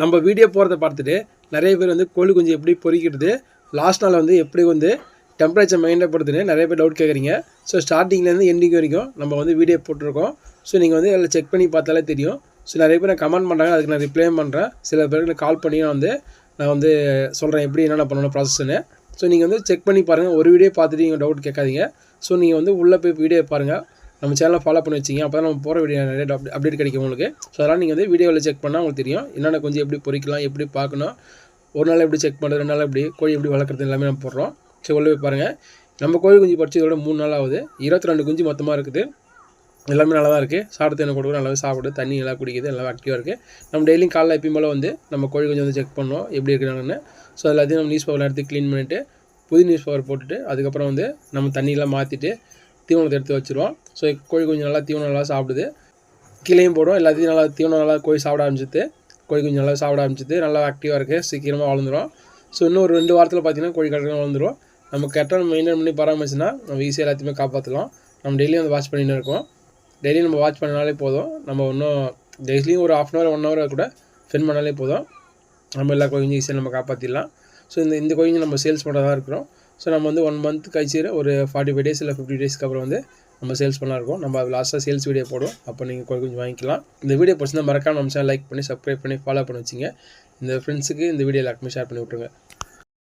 நம்ம வீடியோ போகிறத பார்த்துட்டு நிறைய பேர் வந்து கோழி குஞ்சு எப்படி பொரிக்கிறது லாஸ்ட் நாள் வந்து எப்படி வந்து டெம்பரேச்சர் மெயின்டைன் பண்ணுறதுன்னு நிறைய பேர் டவுட் கேட்குறீங்க. ஸோ ஸ்டார்டிங்லேருந்து எண்டிங் வரைக்கும் நம்ம வந்து வீடியோ போட்டிருக்கோம். ஸோ நீங்கள் வந்து அதில் செக் பண்ணி பார்த்தாலே தெரியும். ஸோ நிறைய பேர் நான் கமெண்ட் பண்ணுறாங்க அதுக்கு நான் ரிப்ளை பண்ணுறேன் சில பேருக்கு கால் பண்ணி நான் வந்து நான் வந்து சொல்கிறேன் எப்படி என்னென்ன பண்ணணும் ப்ராசஸ்ன்னு ஸோ நீங்கள் வந்து செக் பண்ணி பாருங்கள் ஒரு வீடியோ பார்த்துட்டு நீங்கள் டவுட் கேட்காதீங்க. ஸோ நீங்கள் வந்து உள்ளே போய் வீடியோ பாருங்கள் நம்ம சேனலை ஃபாலோ பண்ணி வச்சிங்க. அப்போ தான் நம்ம போகிற வீடியோ நிறைய அப்டேட் கிடைக்கும் உங்களுக்கு. ஸோ அதெல்லாம் நீங்கள் வந்து வீடியோவில் செக் பண்ணால் உங்களுக்கு தெரியும். என்னென்ன கொஞ்சம் எப்படி பொறிக்கலாம் எப்படி பார்க்கணும் ஒரு நாள் எப்படி செக் பண்ணுறது ரெண்டு நாள் எப்படி கோழி எப்படி வளர்க்குறது எல்லாமே நம்ம போடுறோம். ஸோ உள்ள போய் பாருங்கள் நம்ம கோழி குஞ்சு படிச்சதோட மூணு நாள் ஆகுது. இருபத்தி ரெண்டு குஞ்சு மொத்தமாக இருக்குது. எல்லாமே நல்லா தான் இருக்குது சாப்பிட்டு என்ன கொடுக்குறோம் நல்லாவே சாப்பிடுது தண்ணி நல்லா குடிக்குது நல்லா ஆக்டிவாக இருக்குது நம்ம டெய்லியும் காலைல எப்பயும் போல் வந்து நம்ம கோழி குஞ்சு வந்து செக் பண்ணோம் எப்படி இருக்கிறாங்கன்னு ஸோ எல்லாத்தையும் நம்ம நியூஸ் பேப்பரில் எடுத்து க்ளீன் பண்ணிவிட்டு புது நியூஸ் பேப்பர் போட்டுட்டு அதுக்கப்புறம் வந்து நம்ம தண்ணியெல்லாம் மாற்றிட்டு தீவனத்தை எடுத்து வச்சுருவோம். ஸோ கோழி குஞ்சு நல்லா தீவனம் நல்லா சாப்பிடுது. கீழேயும் போடும் எல்லாத்தையும் நல்லா தீவனம் நல்லா கோழி சாப்பிட ஆரம்பிச்சிது. கோழி குஞ்சு நல்லா சாப்பிட ஆரம்பிச்சிது. நல்லா ஆக்டிவாக இருக்குது சீக்கிரமாக வளர்ந்துடும் ஸோ இன்னும் ஒரு ரெண்டு வாரத்தில் பார்த்தீங்கன்னா கோழி கரெக்டாக வளர்ந்துரும். நம்ம கரெக்டாக மெயின்டைன் பண்ணி பராமரிச்சுன்னா நம்ம ஈஸியாக எல்லாத்தையுமே காப்பாற்றலாம் நம்ம டெய்லியும் வந்து வாட்ச் பண்ணிட்டு இருக்கோம் டெய்லியும் நம்ம வாட்ச் பண்ணாலே போதும். நம்ம இன்னும் டெய்லியும் ஒரு half an hour one hour கூட ஸ்பெண்ட் பண்ணாலே போதும். நம்ம எல்லா கோழிஞ்சும் ஈஸியாக நம்ம காப்பாற்றிடலாம் ஸோ இந்த இந்த கோழிஞ்சு நம்ம சேல்ஸ் பண்ணுறதா இருக்கிறோம். ஸோ நம்ம வந்து ஒன் மந்த் கழிச்சு ஒரு ஃபார்ட்டி ஃபைவ் டேஸ் இல்லை ஃபிஃப்டி டேஸ்க்கு அப்புறம் வந்து நம்ம சேல்ஸ் பண்ணலாம் இருக்கோம். நம்ம லாஸ்ட்டாக சேல்ஸ் வீடியோ போடும் அப்போ நீங்கள் கொஞ்சம் கொஞ்சம் வாங்கிக்கலாம். இந்த வீடியோ பிடிச்சிருந்தா மறக்காமல் நம்ம சேனல் லைக் பண்ணி சப்ஸ்கிரைப் பண்ணி ஃபாலோ பண்ணி வச்சிங்க. இந்த ஃப்ரெண்ட்ஸுக்கு இந்த வீடியோ எல்லாருக்குமே ஷேர் பண்ணி விட்ருங்க